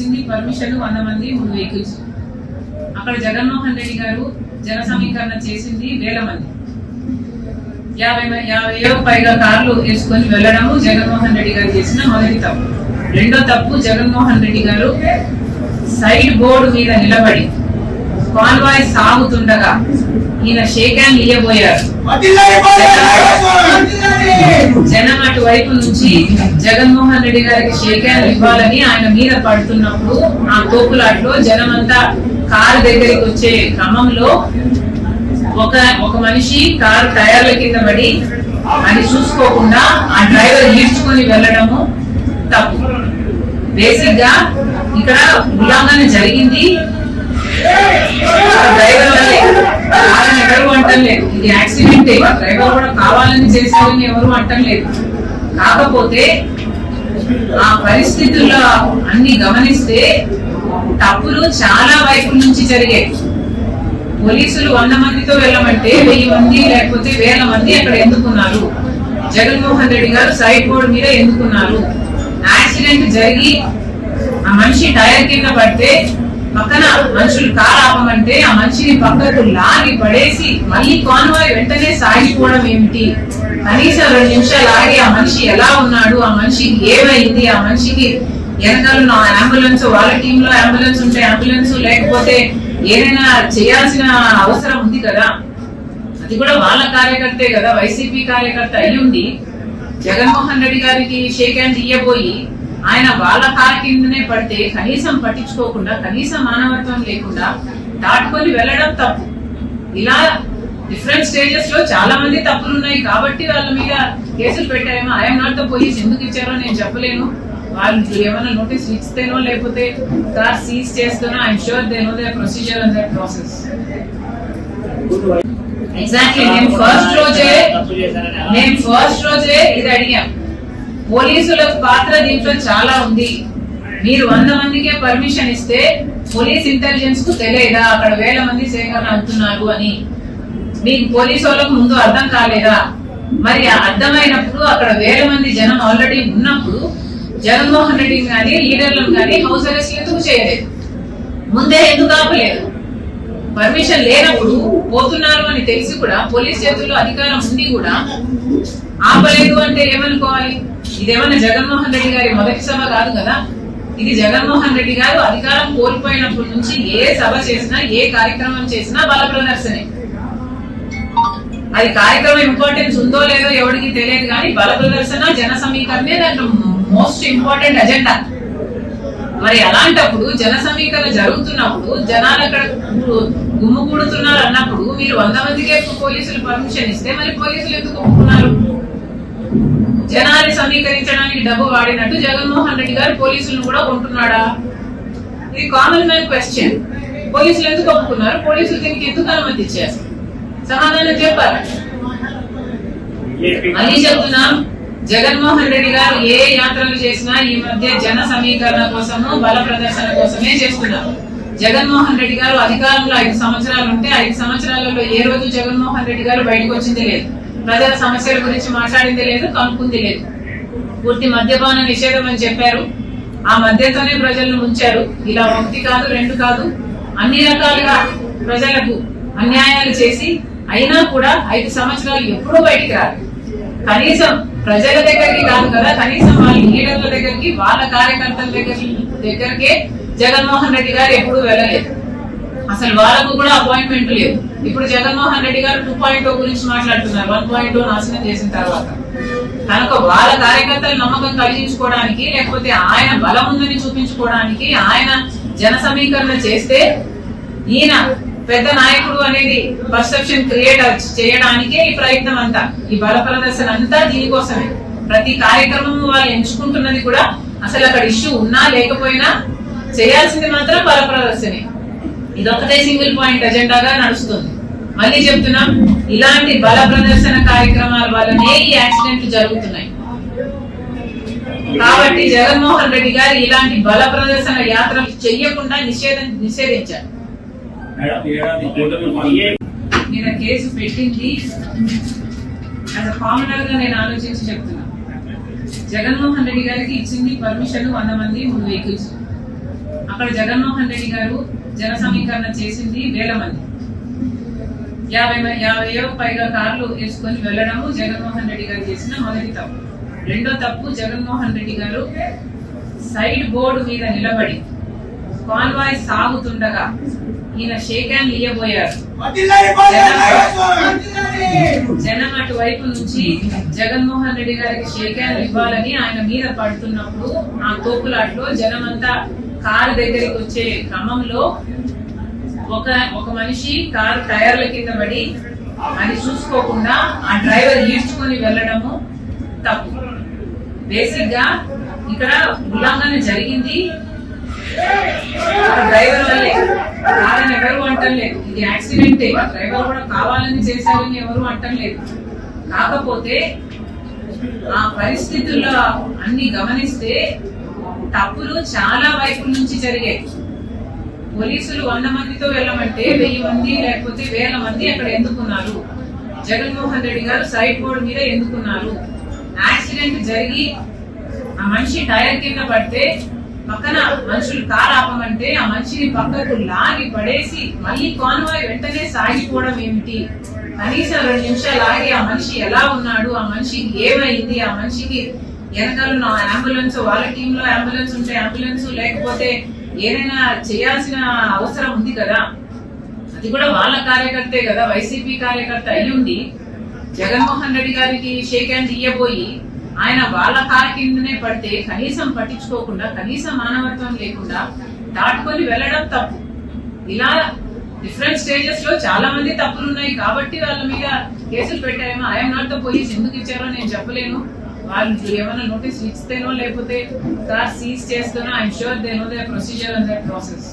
ఇచ్చింది పర్మిషన్ వంద మంది మూడు వెహికల్స్. అక్కడ జగన్మోహన్ రెడ్డి గారు జన సమీకరణ చేసింది వేల మంది. యాభై యాభై యాభైయో పైగా కార్లు వేసుకొని వెళ్ళడము జగన్మోహన్ రెడ్డి గారు చేసిన మొదటి తప్పు. రెండో తప్పు జగన్మోహన్ రెడ్డి గారు సైడ్ బోర్డు మీద నిలబడి కాన్వాయ్ సాగుతుండగా ఈయన షేక్ హ్యాండ్ ఇయ్యబోయారు. జనం అటువైపు నుంచి జగన్మోహన్ రెడ్డి గారికి షేక్ హ్యాండ్ ఇవ్వాలని ఆయన మీద పడుతున్నప్పుడు ఆ కోపులాట్లో జనం అంతా కారు దగ్గరికి వచ్చే క్రమంలో ఒక ఒక మనిషి కారు టైర్ల కింద పడి అది చూసుకోకుండా ఆ డ్రైవర్ ఈడ్చుకొని వెళ్ళడము తప్పు. బేసిక్గా ఇక్కడ ఉల్లంఘన జరిగింది. ఎవరు అంటలేదు. ఇది యాక్సిడెంటే డ్రైవర్ కూడా కావాలని చేశారని ఎవరు అంటలేదు. కాకపోతే ఆ పరిస్థితుల్లో అన్ని గమనిస్తే తప్పులు చాలా వైపు నుంచి జరిగాయి. పోలీసులు వంద మందితో వెళ్ళమంటే వెయ్యి మంది లేకపోతే వేల మంది అక్కడ ఎందుకున్నారు? జగన్మోహన్ రెడ్డి గారు సైడ్ బోర్డు మీద ఎందుకున్నారు? యాక్సిడెంట్ జరిగి ఆ మనిషి టైర్ కింద పడితే పక్కన మనుషులు కార్ ఆపమంటే ఆ మనిషిని పక్కకు లాగి పడేసి మళ్ళీ కాన్వాయ్ వెంటనే సాగిపోవడం ఏమిటి? కనీసం రెండు నిమిషాలు ఆగి ఆ మనిషి ఎలా ఉన్నాడు? ఆ మనిషికి ఏమైంది? ఆ మనిషికి వెనకాల అంబులెన్స్ వాళ్ళ టీమ్లో అంబులెన్స్ ఉంటే అంబులెన్స్ లేకపోతే ఏదైనా చేయాల్సిన అవసరం ఉంది కదా? అది కూడా వాళ్ళ కార్యకర్తే కదా వైసీపీ కార్యకర్త అయ్యుండి. జగన్మోహన్ రెడ్డి గారికి షేక్ హ్యాండ్ ఇయ్యబోయి ఆయన వాళ్ళ కారు కిందనే పడితే కనీసం పట్టించుకోకుండా కనీసం మానవత్వం లేకుండా దాటుకొని వెళ్ళడం తప్పు. ఇలా డిఫరెంట్ స్టేజెస్లో చాలా మంది తప్పులు ఉన్నాయి కాబట్టి వాళ్ళ మీద కేసులు పెట్టారేమో. ఐఎమ్ నాట్ ద పోలీస్ ఎందుకు ఇచ్చారో నేను చెప్పలేను. వాళ్ళు ఏమైనా నోటీస్ ఇస్తేనో లేకపోతే car seize చేస్తేనో I'm sure they know the procedure and that process exactly నేను ఫస్ట్ రోజే నేను ఫస్ట్ రోజే ఇది అడిగాం పోలీసుల పాత్ర దీంట్లో చాలా ఉంది. మీరు వంద మందికే పర్మిషన్ ఇస్తే పోలీస్ ఇంటెలిజెన్స్కు తెలియదా? అక్కడ వేల మంది సేకరణ అవుతున్నారు అని. మీకు పోలీసు వాళ్ళకు ముందు అర్థం కాలేదా? మరి అర్థమైనప్పుడు అక్కడ వేల మంది జనం ఆల్రెడీ ఉన్నప్పుడు జగన్మోహన్ రెడ్డిని కానీ లీడర్లను కానీ హౌస్ అరెస్ట్ ఎందుకు చేయలేదు ముందే ఎందుకు ఆపలేదు? పర్మిషన్ లేనప్పుడు పోతున్నారు అని తెలిసి కూడా పోలీస్ చేతుల్లో అధికారం ఉంది కూడా ఆపలేదు అంటే ఏమనుకోవాలి? ఇదేమన్నా జగన్మోహన్ రెడ్డి గారి మొదటి సభ కాదు కదా? ఇది జగన్మోహన్ రెడ్డి గారు అధికారం కోల్పోయినప్పటి నుంచి ఏ సభ చేసినా ఏ కార్యక్రమం చేసినా బల ప్రదర్శనే. అది కార్యక్రమం ఇంపార్టెన్స్ ఉందో లేదో ఎవరికి తెలియదు కానీ బల ప్రదర్శన జన సమీకరణే దాంట్లో మోస్ట్ ఇంపార్టెంట్ అజెండా మరి అలాంటప్పుడు జన సమీకరణ జరుగుతున్నప్పుడు జనాలు అక్కడ గుమ్ముకూడుతున్నారు అన్నప్పుడు మీరు వంద మందికి పోలీసులు పర్మిషన్ ఇస్తే మరి పోలీసులు ఎందుకు జనాన్ని సమీకరించడానికి డబ్బు వాడినట్టు జగన్మోహన్ రెడ్డి గారు పోలీసులను కూడా కొంటున్నాడా? ఇది కామన్ మ్యాన్ క్వశ్చన్ పోలీసులు ఎందుకు ఒప్పుకున్నారు? పోలీసులు దీనికి ఎందుకు అనుమతి ఇచ్చారు? సమాధానం చెప్పాలి? మళ్ళీ చెప్తున్నాం. జగన్మోహన్ రెడ్డి గారు ఏ యాత్రలు చేసినా ఈ మధ్య జన సమీకరణ కోసము బల ప్రదర్శన కోసమే చేస్తున్నారు. జగన్మోహన్ రెడ్డి గారు అధికారంలో ఐదు సంవత్సరాలు ఉంటే ఐదు సంవత్సరాలలో ఏ రోజు జగన్మోహన్ రెడ్డి గారు బయటకు వచ్చింది లేదు. ప్రజల సమస్యల గురించి మాట్లాడింది లేదు కనుక్కుంది లేదు. పూర్తి మద్యపాన నిషేధం అని చెప్పారు. ఆ మద్యంతోనే ప్రజలను ముంచారు. ఇలా ఒకటి కాదు రెండు కాదు అన్ని రకాలుగా ప్రజలకు అన్యాయాలు చేసి అయినా కూడా ఐదు సంవత్సరాలు ఎప్పుడూ బయటికి రాదు కనీసం ప్రజల దగ్గరికి కాదు కదా కనీసం వాళ్ళ లీడర్ల దగ్గరికి వాళ్ళ కార్యకర్తల దగ్గర దగ్గరకే జగన్మోహన్ రెడ్డి గారు ఎప్పుడూ వెళ్ళలేదు. అసలు వాళ్ళకు కూడా అపాయింట్మెంట్ లేదు. ఇప్పుడు జగన్మోహన్ రెడ్డి గారు టూ పాయింట్ oh గురించి మాట్లాడుతున్నారు. వన్ పాయింట్ oh నాశనం చేసిన తర్వాత. కనుక వాళ్ళ కార్యకర్తల నమ్మకం కలిగించుకోవడానికి లేకపోతే ఆయన బలం ఉందని చూపించుకోవడానికి ఆయన జన సమీకరణ చేస్తే ఈయన పెద్ద నాయకుడు అనేది పర్సెప్షన్ క్రియేట్ చేయడానికే ఈ ప్రయత్నం అంతా. ఈ బల ప్రదర్శన అంతా దీనికోసమే. ప్రతి కార్యక్రమం వాళ్ళు ఎంచుకుంటున్నది కూడా అసలు అక్కడ ఇష్యూ ఉన్నా లేకపోయినా చేయాల్సింది మాత్రం బల ప్రదర్శనే. ఇదొకటే సింగిల్ పాయింట్ ఎజెండాగా నడుస్తుంది. మళ్ళీ చెప్తున్నాం ఇలాంటి బల ప్రదర్శన కార్యక్రమాల వల్లనే ఈ యాక్సిడెంట్లు జరుగుతున్నాయి. కాబట్టి జగన్మోహన్ రెడ్డి గారు ఇలాంటి బల ప్రదర్శన యాత్రలు చెయ్యకుండా నిషేధం నిషేధించారు. మీద కేసు పెట్టింది. కామనర్గా నేను ఆలోచించి చెప్తున్నా. జగన్మోహన్ రెడ్డి గారికి ఇచ్చింది పర్మిషన్ వంద మంది మూడు వెహికల్స్. అక్కడ జగన్మోహన్ రెడ్డి గారు జన సమీకరణ చేసింది వేల మంది. యాభై యాభైయో పైగా కార్లు వేసుకొని వెళ్ళడము జగన్మోహన్ రెడ్డి గారు చేసిన మొదటి తప్పు. రెండో తప్పు జగన్మోహన్ రెడ్డి గారు సైడ్ బోర్డు మీద నిలబడి కాన్వాయ్ సాగుతుండగా ఈయన షేక్ హ్యాండ్ ఇయ్యబోయారు. జనం అటువైపు నుంచి జగన్మోహన్ రెడ్డి గారికి షేక్ హ్యాండ్ ఇవ్వాలని ఆయన మీద పడుతున్నప్పుడు ఆ తోపులాట్లో జనం అంతా కారు దగ్గరికి వచ్చే క్రమంలో ఒక ఒక మనిషి కారు టైర్ల కింద పడి అది చూసుకోకుండా ఆ డ్రైవర్ ఈడ్చుకొని వెళ్ళడము తప్పు. బేసిక్గా ఇక్కడ ఉల్లంఘన జరిగింది. డ్రైవర్ వల్లే. కాదని ఎవరు అంటలేదు. ఇది యాక్సిడెంటే. డ్రైవర్ కూడా కావాలని చేశారని ఎవరు అంటలేదు. కాకపోతే ఆ పరిస్థితుల్లో అన్ని గమనిస్తే తప్పులు చాలా వైపుల నుంచి జరిగాయి. పోలీసులు వంద మందితో వెళ్ళమంటే వెయ్యి మంది లేకపోతే వేల మంది అక్కడ ఎందుకున్నారు? జగన్మోహన్ రెడ్డి గారు సైడ్ బోర్డు మీద ఎందుకున్నారు? యాక్సిడెంట్ జరిగి ఆ మనిషి టైర్ కింద పడితే పక్కన మనుషులు కారు ఆపమంటే ఆ మనిషిని పక్కకు లాగి పడేసి మళ్ళీ కాన్వాయ్ వెంటనే సాగిపోవడం ఏమిటి? కనీసం రెండు నిమిషాలు ఆగి ఆ మనిషి ఎలా ఉన్నాడు? ఆ మనిషికి ఏమైంది? ఆ మనిషికి వెనకాల అంబులెన్స్ వాళ్ళ టీమ్లో అంబులెన్స్ ఉంటే అంబులెన్స్ లేకపోతే ఏదైనా చేయాల్సిన అవసరం ఉంది కదా? అది కూడా వాళ్ళ కార్యకర్తే కదా వైసీపీ కార్యకర్త అయ్యుండి జగన్మోహన్ రెడ్డి గారికి షేక్ హ్యాండ్ ఇయ్యబోయి ఆయన వాళ్ళ కారు కిందనే పడితే కనీసం పట్టించుకోకుండా కనీసం మానవత్వం లేకుండా దాటుకొని వెళ్ళడం తప్పు. ఇలా డిఫరెంట్ స్టేజెస్లో చాలా మంది తప్పులు ఉన్నాయి కాబట్టి వాళ్ళ మీద కేసులు పెట్టారేమో. ఐఎమ్ నాట్ ద పోలీస్ ఎందుకు ఇచ్చారో నేను చెప్పలేను. వాళ్ళు ఏమైనా నోటీస్ ఇస్తేనో లేకపోతే car seize చేస్తేనో I'm sure they know the procedure and that process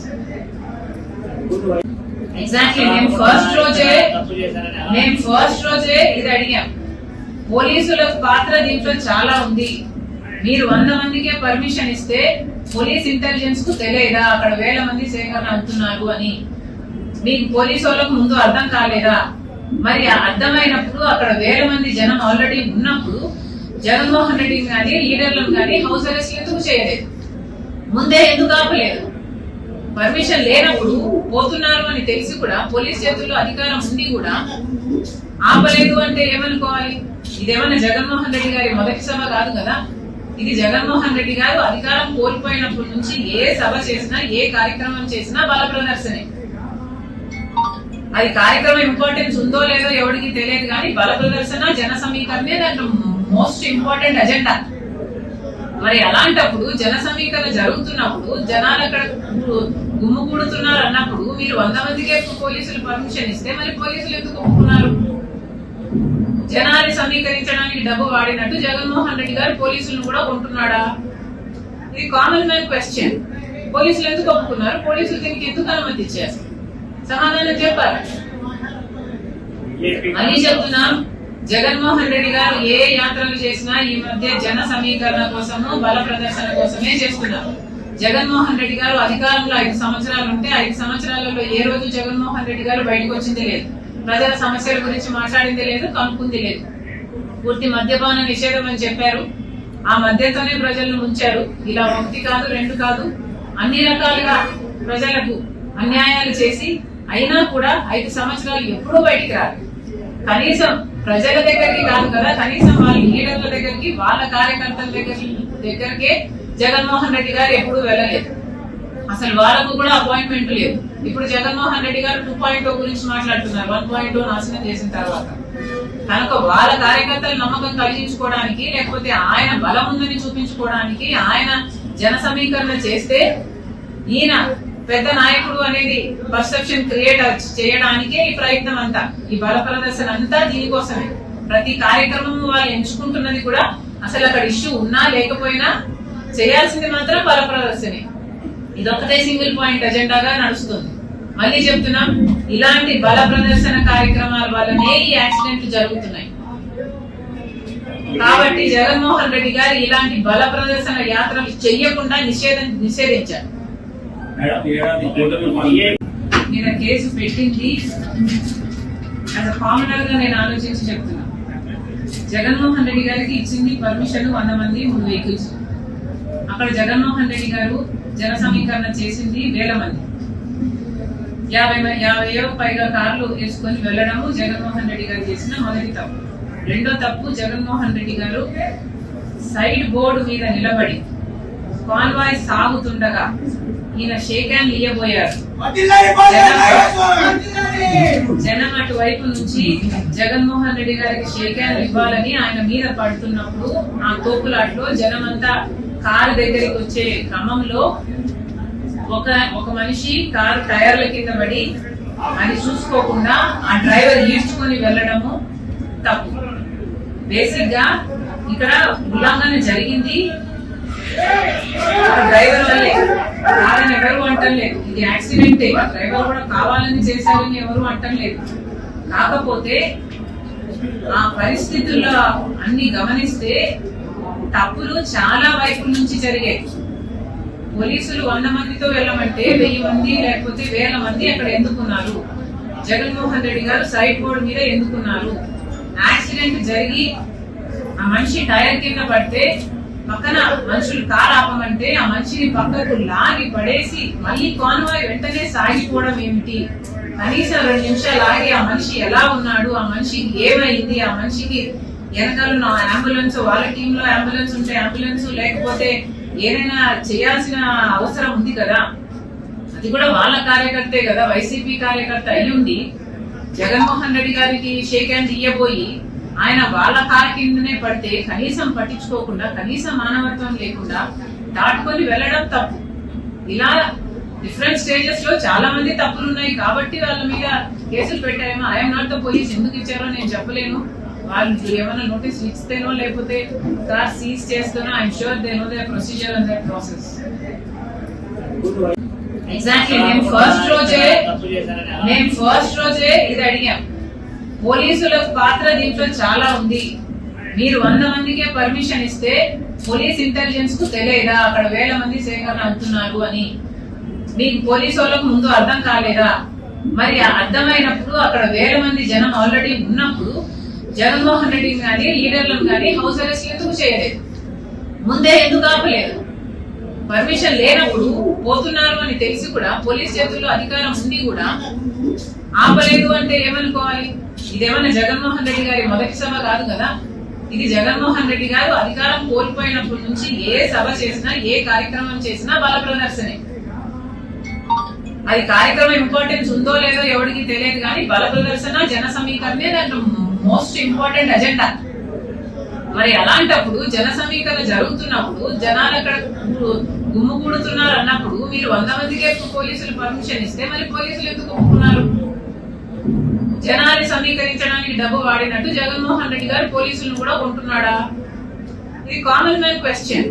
exactly నేను ఫస్ట్ రోజే నేను ఫస్ట్ రోజే ఇది అడిగాం. పోలీసుల పాత్ర దీంట్లో చాలా ఉంది. మీరు వంద మందికే పర్మిషన్ ఇస్తే పోలీస్ ఇంటెలిజెన్స్కు తెలియదా? అక్కడ వేల మంది సేకరణ అవుతున్నారు అని. మీకు పోలీసు వాళ్ళకు ముందు అర్థం కాలేదా? మరి అర్థమైనప్పుడు అక్కడ వేల మంది జనం ఆల్రెడీ ఉన్నప్పుడు జగన్మోహన్ రెడ్డి కానీ లీడర్లను కానీ హౌస్ అరెస్ట్ ఎందుకు చేయలేదు. ముందే ఎందుకు ఆపలేదు? పర్మిషన్ లేనప్పుడు పోతున్నారు అని తెలిసి కూడా పోలీస్ చేతుల్లో అధికారం ఉండి కూడా ఆపలేదు అంటే ఏమనుకోవాలి? ఇదేమన్నా జగన్మోహన్ రెడ్డి గారి మొదటి సభ కాదు కదా? ఇది జగన్మోహన్ రెడ్డి గారు అధికారం కోల్పోయినప్పటి నుంచి ఏ సభ చేసినా ఏ కార్యక్రమం చేసినా బల ప్రదర్శనే. అది కార్యక్రమం ఇంపార్టెన్స్ ఉందో లేదో ఎవరికి తెలియదు కానీ బల ప్రదర్శన జన సమీకరణే దాంట్లో మోస్ట్ ఇంపార్టెంట్ అజెండా. మరి అలాంటప్పుడు జన సమీకరణ జరుగుతున్నప్పుడు జనాలు అక్కడ గుమ్ముకూడుతున్నారు అన్నప్పుడు మీరు వంద మందికే పోలీసులు పర్మిషన్ ఇస్తే మరి పోలీసులు ఎందుకు ఒప్పుకున్నారు? జనాన్ని సమీకరించడానికి డబ్బు వాడినట్టు జగన్మోహన్ రెడ్డి గారు పోలీసులను కూడా కొంటున్నాడా? ఇది కామన్ మ్యాన్ క్వశ్చన్ పోలీసులు ఎందుకు ఒప్పుకున్నారు? పోలీసులు దీనికి ఎందుకు అనుమతి ఇచ్చారు? సమాధానం చెప్పారు? మళ్ళీ చెప్తున్నాం. జగన్మోహన్ రెడ్డి గారు ఏ యాత్రలు చేసినా ఈ మధ్య జన సమీకరణ కోసము బల ప్రదర్శన కోసమే చేస్తున్నారు. జగన్మోహన్ రెడ్డి గారు అధికారంలో ఐదు సంవత్సరాలు ఉంటే ఐదు సంవత్సరాలలో ఏ రోజు జగన్మోహన్ రెడ్డి గారు బయటకు వచ్చింది లేదు. ప్రజల సమస్యల గురించి మాట్లాడింది లేదు కనుక్కుంది లేదు. పూర్తి మద్యపాన నిషేధం అని చెప్పారు. ఆ మద్యంతోనే ప్రజలను ముంచారు. ఇలా ఒకటి కాదు రెండు కాదు అన్ని రకాలుగా ప్రజలకు అన్యాయాలు చేసి అయినా కూడా ఐదు సంవత్సరాలు ఎప్పుడూ బయటికి రాదు కనీసం ప్రజల దగ్గరికి కాదు కదా కనీసం వాళ్ళ లీడర్ల దగ్గరికి వాళ్ళ కార్యకర్తల దగ్గర దగ్గరకే జగన్మోహన్ రెడ్డి గారు ఎప్పుడూ వెళ్ళలేదు. అసలు వాళ్ళకు కూడా అపాయింట్మెంట్ లేదు. ఇప్పుడు జగన్మోహన్ రెడ్డి గారు టూ పాయింట్ గురించి మాట్లాడుతున్నారు వన్ పాయింట్ నాశనం చేసిన తర్వాత. కనుక వాళ్ళ కార్యకర్తల నమ్మకం కలిగించుకోవడానికి లేకపోతే ఆయన బలం ఉందని చూపించుకోవడానికి ఆయన జన సమీకరణ చేస్తే ఈయన పెద్ద నాయకుడు అనేది పర్సెప్షన్ క్రియేట్ చేయడానికే ఈ ప్రయత్నం అంతా. ఈ బల ప్రదర్శన అంతా దీనికోసమే. ప్రతి కార్యక్రమం వాళ్ళు ఎంచుకుంటున్నది కూడా అసలు అక్కడ ఇష్యూ ఉన్నా లేకపోయినా చేయాల్సింది మాత్రం బల ప్రదర్శనే. ఇదొక్కటే సింగిల్ పాయింట్ ఎజెండాగా నడుస్తుంది. మళ్ళీ చెప్తున్నాం ఇలాంటి బల ప్రదర్శన కార్యక్రమాల వల్లనే ఈ యాక్సిడెంట్లు జరుగుతున్నాయి. కాబట్టి జగన్మోహన్ రెడ్డి గారు ఇలాంటి బల ప్రదర్శన యాత్రలు చెయ్యకుండా నిషేధం నిషేధించారు. నేను కేసు పెట్టింది. అది కామనర్గా నేను ఆలోచించి చెప్తున్నా. జగన్మోహన్ రెడ్డి గారికి ఇచ్చింది పర్మిషన్ వంద మంది మూడు వెహికల్స్ అక్కడ జగన్మోహన్ రెడ్డి గారు జన సమీకరణ చేసింది వేల మంది. యాభై యాభై పైగా కార్లు వేసుకొని వెళ్ళడము జగన్మోహన్ రెడ్డి గారు చేసిన మొదటి తప్పు. రెండో తప్పు జగన్మోహన్ రెడ్డి గారు సైడ్ బోర్డు మీద నిలబడి కాన్వాయ్ సాగుతుండగా ఈయన షేక్ హ్యాండ్ ఇయ్యబోయారు జనం అటువైపు నుంచి జగన్మోహన్ రెడ్డి గారికి షేక్ హ్యాండ్ ఇవ్వాలని ఆయన మీద పడుతున్నప్పుడు ఆ తోపులాట్లో జనమంతా కారు దగ్గరికి వచ్చే క్రమంలో ఒక ఒక మనిషి కారు టైర్ల కింద పడి అది చూసుకోకుండా ఆ డ్రైవర్ ఈడ్చుకొని వెళ్ళడము తప్పు. బేసిక్గా ఇక్కడ ఉల్లంఘన జరిగింది డ్రైవర్ వల్లే. కాదని ఎవరు అంటలేదు ఇది యాక్సిడెంటే. డ్రైవర్ కూడా కావాలని చేశారని ఎవరు అంటలేదు కాకపోతే ఆ పరిస్థితుల్లో అన్ని గమనిస్తే తప్పులు చాలా వైపుల నుంచి జరిగాయి. పోలీసులు వంద మందితో వెళ్ళమంటే వెయ్యి మంది లేకపోతే వేల మంది అక్కడ ఎందుకున్నారు? జగన్మోహన్ రెడ్డి గారు సైడ్ బోర్డు మీద ఎందుకున్నారు? యాక్సిడెంట్ జరిగి ఆ మనిషి టైర్ కింద పడితే పక్కన మనుషులు కార్ ఆపమంటే ఆ మనిషిని పక్కకు లాగి పడేసి మళ్ళీ కాన్వాయ్ వెంటనే సాగిపోవడం ఏమిటి? కనీసం రెండు నిమిషాలు ఆగి ఆ మనిషి ఎలా ఉన్నాడు? ఆ మనిషికి ఏమైంది? ఆ మనిషికి వెనకాల అంబులెన్స్ వాళ్ళ టీమ్లో అంబులెన్స్ ఉంటే అంబులెన్స్ లేకపోతే ఏదైనా చేయాల్సిన అవసరం ఉంది కదా? అది కూడా వాళ్ళ కార్యకర్తే కదా వైసీపీ కార్యకర్త అయ్యుండి జగన్మోహన్ రెడ్డి గారికి షేక్ హ్యాండ్ ఇయ్యబోయి ఆయన వాళ్ళ కారు కిందనే పడితే కనీసం పట్టించుకోకుండా కనీసం మానవత్వం లేకుండా దాటుకొని వెళ్ళడం తప్పు. ఇలా డిఫరెంట్ స్టేజెస్లో చాలా మంది తప్పులు ఉన్నాయి కాబట్టి వాళ్ళ మీద కేసులు పెట్టారేమో. ఐఎమ్ నాట్ ద పోలీస్ ఎందుకు ఇచ్చారో నేను చెప్పలేను. వాళ్ళు ఏమైనా నోటీస్ ఇస్తేనో లేకపోతే car seize చేస్తేనో I'm sure they know the procedure and that process exactly నేను ఫస్ట్ రోజే నేను ఫస్ట్ రోజే ఇది అడిగాం. పోలీసుల పాత్ర దీంట్లో చాలా ఉంది. మీరు వంద మందికే పర్మిషన్ ఇస్తే పోలీస్ ఇంటెలిజెన్స్కు తెలియదా? అక్కడ వేల మంది సేకరణ అవుతున్నారు అని. మీకు పోలీసు వాళ్ళకు ముందు అర్థం కాలేదా? మరి అర్థమైనప్పుడు అక్కడ వేల మంది జనం ఆల్రెడీ ఉన్నప్పుడు జగన్మోహన్ రెడ్డిని కానీ లీడర్లను కానీ హౌస్ అరెస్ట్ ఎందుకు చేయలేదు? ముందే ఎందుకు ఆపలేదు? పర్మిషన్ లేనప్పుడు పోతున్నారు అని తెలిసి కూడా పోలీస్ చేతుల్లో అధికారం ఉండి కూడా ఆపలేదు అంటే ఏమనుకోవాలి? ఇదేమన్నా జగన్మోహన్ రెడ్డి గారి మొదటి సభ కాదు కదా? ఇది జగన్మోహన్ రెడ్డి గారు అధికారం కోల్పోయినప్పటి నుంచి ఏ సభ చేసినా ఏ కార్యక్రమం చేసినా బల ప్రదర్శనే. అది కార్యక్రమం ఇంపార్టెన్స్ ఉందో లేదో ఎవరికి తెలియదు కానీ బల ప్రదర్శన జన సమీకరణే దాంట్లో మోస్ట్ ఇంపార్టెంట్ అజెండా మరి అలాంటప్పుడు జన సమీకరణ జరుగుతున్నప్పుడు జనాలు అక్కడ గుమ్ముకూడుతున్నారు అన్నప్పుడు మీరు వంద మందికే పోలీసులు పర్మిషన్ ఇస్తే మరి పోలీసులు ఎందుకు ఒప్పుకున్నారు? జనాన్ని సమీకరించడానికి డబ్బు వాడినట్టు జగన్మోహన్ రెడ్డి గారు పోలీసులను కూడా కొంటున్నాడా? ఇది కామన్ మ్యాన్ క్వశ్చన్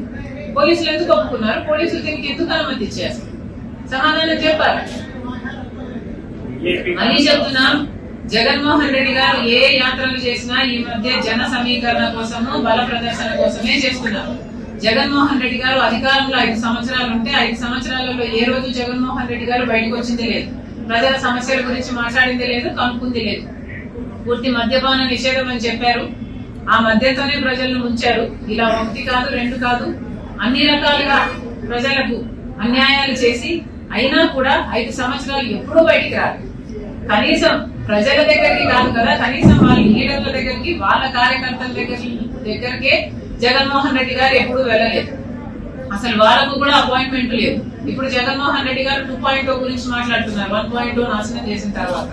పోలీసులు ఎందుకు ఒప్పుకున్నారు? పోలీసులు దీనికి ఎందుకు అనుమతి ఇచ్చారు? సమాధానం చెప్పాలి? బీజేపీ మళ్ళీ చెప్తున్నాం జగన్మోహన్ రెడ్డి గారు ఏ యాత్రలు చేసినా ఈ మధ్య జన సమీకరణ కోసము బల ప్రదర్శన కోసమే చేస్తున్నారు. జగన్మోహన్ రెడ్డి గారు అధికారంలో ఐదు సంవత్సరాలు ఉంటే ఐదు సంవత్సరాలలో ఏ రోజు జగన్మోహన్ రెడ్డి గారు బయటకు వచ్చింది లేదు. ప్రజల సమస్యల గురించి మాట్లాడింది లేదు కనుక్కుంది లేదు. పూర్తి మద్యపాన నిషేధం అని చెప్పారు. ఆ మద్యంతోనే ప్రజలను ఉంచారు ఇలా ఒకటి కాదు రెండు కాదు అన్ని రకాలుగా ప్రజలకు అన్యాయాలు చేసి అయినా కూడా ఐదు సంవత్సరాలు ఎప్పుడూ బయటికి రాదు కనీసం ప్రజల దగ్గరికి కాదు కదా కనీసం వాళ్ళ లీడర్ల దగ్గరికి వాళ్ళ కార్యకర్తల దగ్గరికి దగ్గరికే జగన్మోహన్ రెడ్డి గారు ఎప్పుడూ వెళ్ళలేదు. అసలు వాళ్ళకు కూడా అపాయింట్మెంట్ లేదు. ఇప్పుడు జగన్మోహన్ రెడ్డి గారు టూ పాయింట్ oh గురించి మాట్లాడుతున్నారు. వన్ పాయింట్ oh నాశనం చేసిన తర్వాత.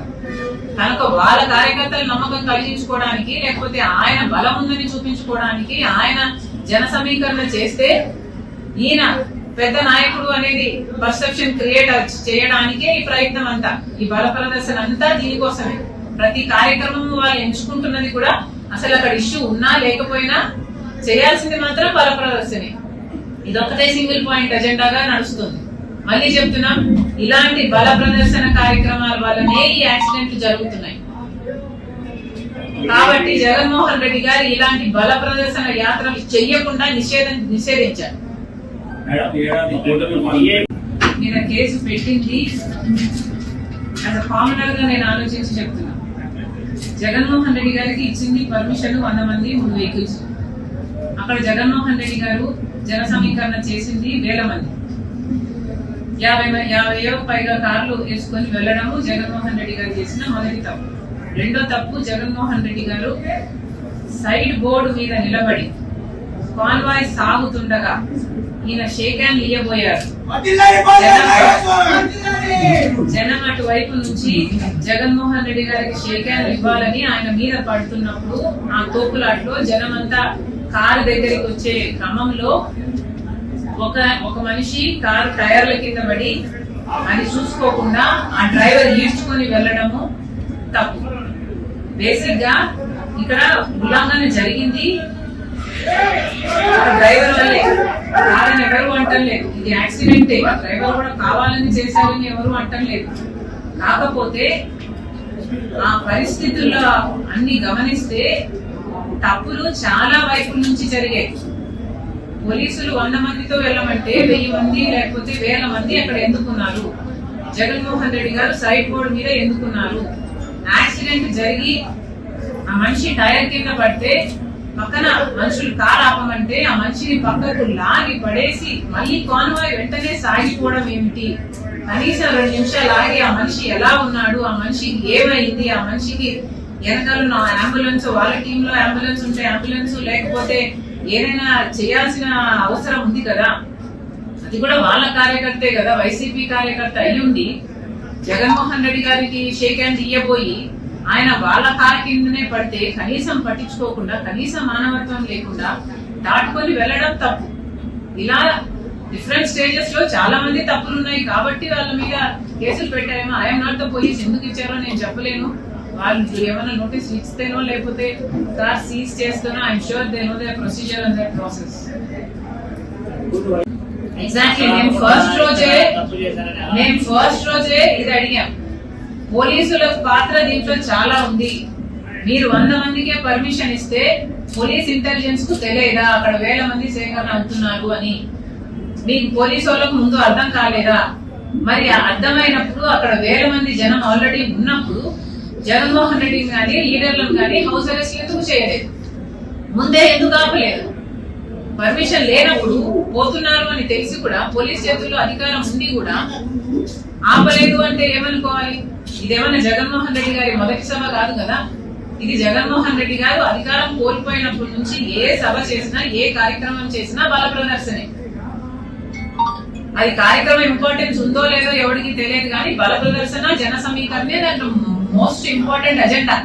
కనుక వాళ్ళ కార్యకర్తల నమ్మకం కలిగించుకోవడానికి లేకపోతే ఆయన బలం ఉందని చూపించుకోవడానికి ఆయన జన సమీకరణ చేస్తే ఈయన పెద్ద నాయకుడు అనేది పర్సెప్షన్ క్రియేట్ చేయడానికే ఈ ప్రయత్నం అంతా. ఈ బల ప్రదర్శన అంతా దీనికోసమే. ప్రతి కార్యక్రమం వాళ్ళు ఎంచుకుంటున్నది కూడా అసలు అక్కడ ఇష్యూ ఉన్నా లేకపోయినా చేయాల్సింది మాత్రం బల ఇదొక్కటే సింగిల్ పాయింట్ అజెండాగా నడుస్తుంది. మళ్ళీ చెప్తున్నాం ఇలాంటి బల ప్రదర్శన కార్యక్రమాల వల్లనే ఈ యాక్సిడెంట్లు జరుగుతున్నాయి. కాబట్టి జగన్మోహన్ రెడ్డి గారు ఇలాంటి బల ప్రదర్శన యాత్రలు చెయ్యకుండా నిషేధం నిషేధించారు. మీద కేసు పెట్టింది. యాజ్ కామనర్గా నేను ఆలోచించి చెప్తున్నా. జగన్మోహన్ రెడ్డి గారికి ఇచ్చింది పర్మిషన్ వంద మంది మూడు వెహికల్స్ అక్కడ జగన్మోహన్ రెడ్డి గారు జన సమీకరణ చేసింది వేల మంది. యాభై మ- యాభైయో పైగా కార్లు వేసుకొని వెళ్ళడము జగన్మోహన్ రెడ్డి గారు చేసిన మొదటి తప్పు. రెండో తప్పు జగన్మోహన్ రెడ్డి గారు సైడ్ బోర్డు మీద నిలబడి కాన్వాయ్ సాగుతుండగా ఈయన షేక్ హ్యాండ్ ఇయ్యబోయారు. జనం అటువైపు నుంచి జగన్మోహన్ రెడ్డి గారికి షేక్ హ్యాండ్ ఇవ్వాలని ఆయన మీద పడుతున్నప్పుడు ఆ తోపులాట్లో జనమంతా కారు దగ్గరికి వచ్చే క్రమంలో ఒక ఒక మనిషి కారు టైర్ల కింద పడి అది చూసుకోకుండా ఆ డ్రైవర్ ఈడ్చుకొని వెళ్ళడము తప్పు. బేసిక్గా ఇక్కడ ఉల్లంఘన జరిగింది. డ్రైవర్ వల్లే. కాదని ఎవరు అంటలేదు. ఇది యాక్సిడెంటే. డ్రైవర్ కూడా కావాలని చేశారని ఎవరు అంటలేదు. కాకపోతే ఆ పరిస్థితుల్లో అన్ని గమనిస్తే తప్పులు చాలా వైపు నుంచి జరిగాయి. పోలీసులు వంద మందితో వెళ్ళమంటే వెయ్యి మంది లేకపోతే వేల మంది అక్కడ ఎందుకున్నారు? జగన్మోహన్ రెడ్డి గారు సైడ్ బోర్డు మీద ఎందుకున్నారు? యాక్సిడెంట్ జరిగి ఆ మనిషి టైర్ కింద పడితే పక్కన మనుషులు కార్ ఆపమంటే ఆ మనిషిని పక్కకు లాగి పడేసి మళ్ళీ కాన్వాయ్ వెంటనే సాగిపోవడం ఏమిటి? కనీసం రెండు నిమిషాలు ఆగి ఆ మనిషి ఎలా ఉన్నాడు? ఆ మనిషికి ఏమైంది? ఆ మనిషికి వెనకాల అంబులెన్స్ వాళ్ళ టీమ్లో అంబులెన్స్ ఉంటే అంబులెన్స్ లేకపోతే ఏదైనా చేయాల్సిన అవసరం ఉంది కదా? అది కూడా వాళ్ళ కార్యకర్తే కదా వైసీపీ కార్యకర్త అయ్యుండి జగన్మోహన్ రెడ్డి గారికి షేక్ హ్యాండ్ ఇయ్యబోయి ఆయన వాళ్ళ కారు కిందనే పడితే కనీసం పట్టించుకోకుండా కనీసం మానవత్వం లేకుండా దాటుకొని వెళ్ళడం తప్పు. ఇలా డిఫరెంట్ స్టేజెస్లో చాలా మంది తప్పులు ఉన్నాయి కాబట్టి వాళ్ళ మీద కేసులు పెట్టారేమో. ఐఎమ్ నాట్ ద పోలీస్ ఎందుకు ఇచ్చారో నేను చెప్పలేను. వాళ్ళు ఏమైనా నోటీస్ ఇస్తేనో లేకపోతే car seize చేస్తేనో I'm sure they know the procedure and that process exactly మేము ఫస్ట్ రోజే నేను మేము ఫస్ట్ రోజే ఇది అడిగాం. పోలీసుల పాత్ర దీంట్లో చాలా ఉంది. మీరు వంద మందికే పర్మిషన్ ఇస్తే పోలీస్ ఇంటెలిజెన్స్కు తెలియదా? అక్కడ వేల మంది సేకరణ అవుతున్నారు అని. మీకు పోలీసు వాళ్ళకు ముందు అర్థం కాలేదా? మరి అర్థమైనప్పుడు అక్కడ వేల మంది జనం ఆల్రెడీ ఉన్నప్పుడు జగన్మోహన్ రెడ్డి గాని లీడర్లను కానీ హౌస్ అరెస్ట్ ఎందుకు చేయలేదు. ముందే ఎందుకు ఆపలేదు? పర్మిషన్ లేనప్పుడు పోతున్నారు అని తెలిసి కూడా పోలీస్ చేతుల్లో అధికారం ఉండి కూడా ఆపలేదు అంటే ఏమనుకోవాలి? ఇదేమన్నా జగన్మోహన్ రెడ్డి గారి మొదటి సభ కాదు కదా? ఇది జగన్మోహన్ రెడ్డి గారు అధికారం కోల్పోయినప్పటి నుంచి ఏ సభ చేసినా ఏ కార్యక్రమం చేసినా బల ప్రదర్శనే. అది కార్యక్రమం ఇంపార్టెన్స్ ఉందో లేదో ఎవరికి తెలియదు కానీ బల ప్రదర్శన జన సమీకరణే దాంట్లో మోస్ట్ ఇంపార్టెంట్ అజెండా.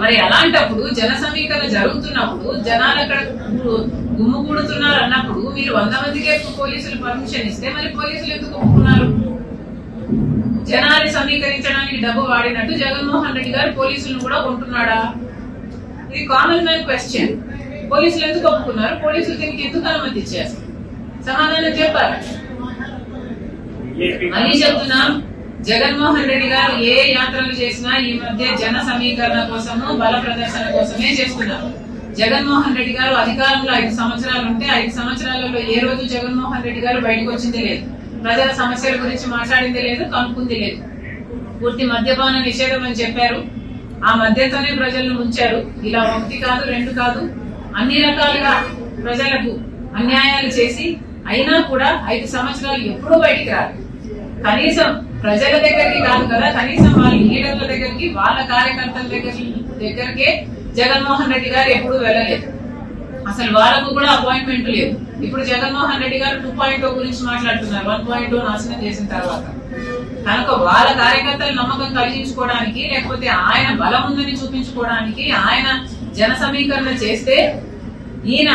మరి అలాంటప్పుడు జన సమీకరణ జరుగుతున్నప్పుడు జనాలు అక్కడ గుమ్ముగూడుతున్నారు అన్నప్పుడు మీరు వంద మందికే పోలీసులు పర్మిషన్ ఇస్తే మరి పోలీసులు ఎందుకు ఒప్పుకున్నారు? జనాన్ని సమీకరించడానికి డబ్బు వాడినట్టు జగన్మోహన్ రెడ్డి గారు పోలీసులను కూడా కొంటున్నాడా? ఇది కామన్ మ్యాన్ క్వశ్చన్ పోలీసులు ఎందుకు ఒప్పుకున్నారు? పోలీసులు దీనికి ఎందుకు అనుమతి ఇచ్చారు? సమాధానం చెప్పాలి? మళ్ళీ చెప్తున్నాం. జగన్మోహన్ రెడ్డి గారు ఏ యాత్రలు చేసినా ఈ మధ్య జన సమీకరణ కోసము బల ప్రదర్శన కోసమే చేస్తున్నారు. జగన్మోహన్ రెడ్డి గారు అధికారంలో ఐదు సంవత్సరాలు ఉంటే ఐదు సంవత్సరాలలో ఏ రోజు జగన్మోహన్ రెడ్డి గారు బయటకు వచ్చింది లేదు. ప్రజల సమస్యల గురించి మాట్లాడింది లేదు కనుక్కుంది లేదు. పూర్తి మద్యపాన నిషేధం అని చెప్పారు. ఆ మధ్యతోనే ప్రజలను ముంచారు. ఇలా ఒకటి కాదు రెండు కాదు అన్ని రకాలుగా ప్రజలకు అన్యాయాలు చేసి అయినా కూడా ఐదు సంవత్సరాలు ఎప్పుడూ బయటికి రారు. కనీసం ప్రజల దగ్గరికి కాదు కదా కనీసం వాళ్ళ లీడర్ల దగ్గరికి వాళ్ళ కార్యకర్తల దగ్గరికి దగ్గరికే జగన్మోహన్ రెడ్డి గారు ఎప్పుడూ వెళ్ళలేదు. అసలు వాళ్ళకు కూడా అపాయింట్మెంట్ లేదు. ఇప్పుడు జగన్మోహన్ రెడ్డి గారు టూ పాయింట్ oh గురించి మాట్లాడుతున్నారు వన్ పాయింట్ oh నాశనం చేసిన తర్వాత. కనుక వాళ్ళ కార్యకర్తల నమ్మకం కలిగించుకోవడానికి లేకపోతే ఆయన బలం ఉందని చూపించుకోవడానికి ఆయన జన సమీకరణ చేస్తే ఈయన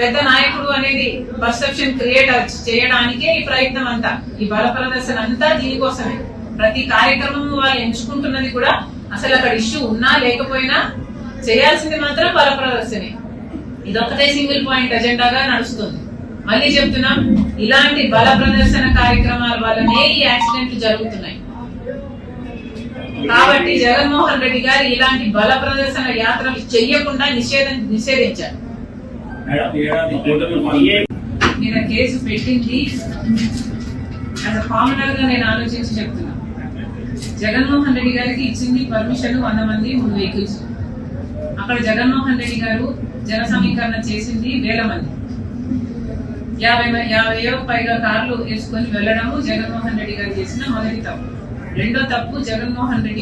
పెద్ద నాయకుడు అనేది పర్సెప్షన్ క్రియేట్ చేయడానికే ఈ ప్రయత్నం అంతా ఈ బల ప్రదర్శన అంతా దీనికోసమే. ప్రతి కార్యక్రమం వాళ్ళు ఎంచుకుంటున్నది కూడా అసలు అక్కడ ఇష్యూ ఉన్నా లేకపోయినా చేయాల్సింది మాత్రం బల ప్రదర్శనే. ఇదొక్కటే సింగిల్ పాయింట్ ఎజెండాగా నడుస్తుంది. మళ్ళీ చెప్తున్నాం ఇలాంటి బల ప్రదర్శన కార్యక్రమాల వల్లనే ఈ యాక్సిడెంట్లు జరుగుతున్నాయి. కాబట్టి జగన్మోహన్ రెడ్డి గారు ఇలాంటి బల ప్రదర్శన యాత్రలు చెయ్యకుండా నిషేధం నిషేధించారు. నేను ఆ కేసు పెట్టింది. యాజ్ అ కామనర్గా నేను ఆలోచించి చెప్తున్నా. జగన్మోహన్ రెడ్డి గారికి ఇచ్చింది పర్మిషన్ వంద మంది మూడు వెహికల్స్. అక్కడ జగన్మోహన్ రెడ్డి గారు జన సమీకరణ చేసింది వేల మంది. యాభై యాభై యాభైయో పైగా కార్లు వేసుకొని వెళ్ళడము జగన్మోహన్ రెడ్డి గారు చేసిన మొదటి తప్పు. రెండో తప్పు జగన్మోహన్ రెడ్డి